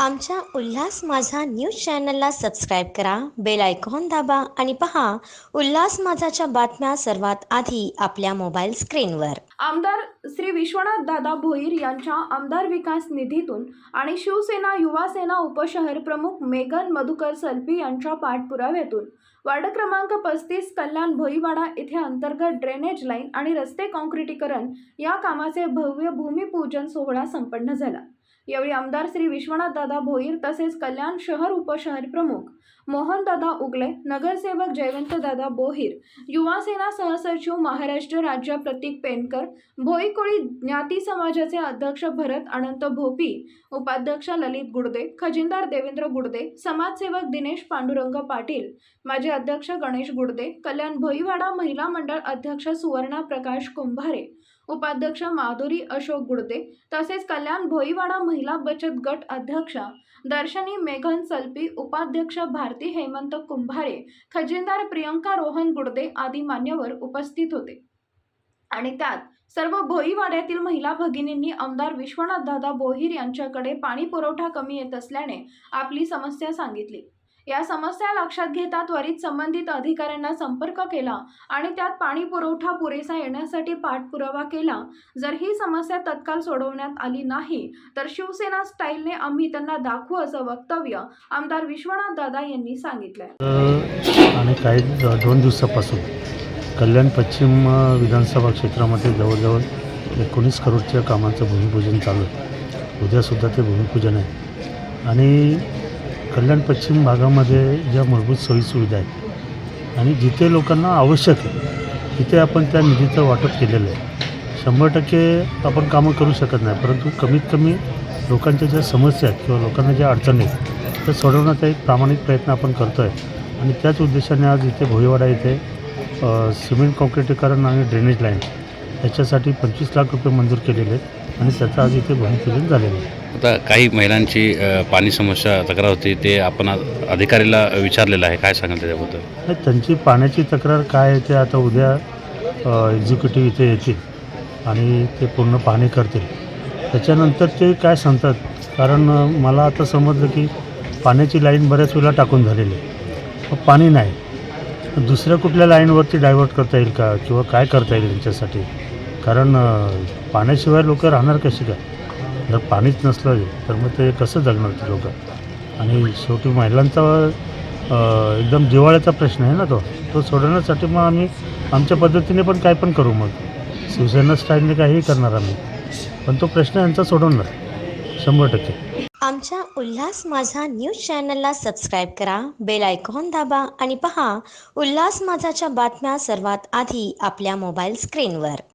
आमच्या उल्हास माझा न्यूज चॅनलला सबस्क्राईब करा बेल आयकॉन दाबा आणि पहा उल्हास माझाच्या बातम्या सर्वात आधी आपल्या मोबाईल स्क्रीनवर. आमदार श्री विश्वनाथ दादा भोईर यांच्या आमदार विकास निधीतून आणि शिवसेना युवा सेना उपशहर प्रमुख मेघन मधुकर सल्पी यांच्या पाठपुराव्यातून वार्ड क्रमांक पस्तीस कल्याण भोईवाडा येथे अंतर्गत ड्रेनेज लाईन आणि रस्ते काँक्रिटीकरण या कामाचे भव्य भूमिपूजन सोहळा संपन्न झाला. यावेळी आमदार श्री विश्वनाथ दादा भोईर तसेच कल्याण शहर उपशहर प्रमुख मोहनदादा उगले नगरसेवक जयवंत दादा बोहीर युवासेना सहसचिव महाराष्ट्र राज्य प्रतीक पेनकर भोईकोळी ज्ञाती समाजाचे अध्यक्ष भरत अनंत भोपी उपाध्यक्ष ललित गुडदे खजिनदार देवेंद्र गुडदे समाजसेवक दिनेश पांडुरंग पाटील माजी अध्यक्ष गणेश गुडदे कल्याण भोईवाडा महिला मंडळ अध्यक्ष सुवर्णा प्रकाश कुंभारे उपाध्यक्ष माधुरी अशोक गुडदे तसेच कल्याण भोईवाडा महिला बचत गट अध्यक्षा दर्शनी मेघन सल्पी उपाध्यक्ष भारती हेमंत कुंभारे खजिनदार प्रियंका रोहन गुडदे आदी मान्यवर उपस्थित होते. आणि त्यात सर्व भोईवाड्यातील महिला भगिनींनी आमदार विश्वनाथ दादा बोहीर यांच्याकडे पाणी पुरवठा कमी येत असल्याने आपली समस्या सांगितली. या समस्या लक्षात घेता त्वरित संबंधित अधिकाऱ्यांना संपर्क केला आणि त्यात पाणी पुरवठा पुरेसा येण्यासाठी पाठपुरावा केला. जर ही समस्या तत्काळ सोडवण्यात आली नाही तर शिवसेना स्टाईलने आम्ही त्यांना दाखवू असं वक्तव्य आमदार विश्वनाथ दादा यांनी सांगितलंय. आणि काही दोन दिवसापासून कल्याण पश्चिम विधानसभा क्षेत्रामध्ये जवळजवळ एकोणीस करोडच्या कामाचं भूमिपूजन चालू आहे. उद्यासुद्धा ते भूमिपूजन आहे. आणि कल्याण पश्चिम भागामध्ये ज्या मूलभूत सोयीसुविधा आहेत आणि जिथे लोकांना आवश्यक आहे तिथे आपण त्या निधीचं वाटप केलेलं आहे. शंभर टक्के आपण कामं करू शकत नाही परंतु कमीत कमी लोकांच्या ज्या समस्या आहेत किंवा लोकांना ज्या अडचणी आहेत त्या सोडवण्याचा एक प्रामाणिक प्रयत्न आपण करतो आहे आणि त्याच उद्देशाने आज इथे भोईवाडा इथे सिमेंट काँक्रिटीकरण आणि ड्रेनेज लाईन याच्यासाठी पंचवीस लाख रुपये मंजूर केलेले आहेत. आणि त्याचं आज इथे भूमिपूजन झालेलं आहे. आता काही महिलांची अ, पाणी समस्या तक्रार होती ते आपण अधिकारीला विचारलेलं आहे. काय सांगाल त्याच्याबद्दल? नाही, त्यांची पाण्याची तक्रार काय आहे ते आता उद्या एक्झिक्युटिव्ह इथे येतील आणि ते पूर्ण पाहणी करतील. त्याच्यानंतर ते काय सांगतात? कारण अ, मला आता समजलं की पाण्याची लाईन बऱ्याच वेळा टाकून झालेली आहे. पाणी नाही. दुसऱ्या कुठल्या लाईनवरती डायव्हर्ट करता येईल का? किंवा काय करता येईल त्यांच्यासाठी? कारण पाण्याशिवाय लोक राहणार कशी काय? जर पाणीच नसलं तर मग ते कसं जगणार ते लोक? आणि शेवटी महिलांचा एकदम जिवाळ्याचा प्रश्न आहे ना तो. तो सोडवण्यासाठी मग आम्ही आमच्या पद्धतीने पण काय पण करू मग. शिवसेना स्टाईलने काहीही करणार आम्ही. पण तो प्रश्न यांचा सोडवणार. शंभर टक्के. आमच्या उल्हास माझा न्यूज चॅनलला सबस्क्राईब करा बेल आयकॉन दाबा आणि पहा उल्हास माझाच्या बातम्या सर्वात आधी आपल्या मोबाईल स्क्रीनवर.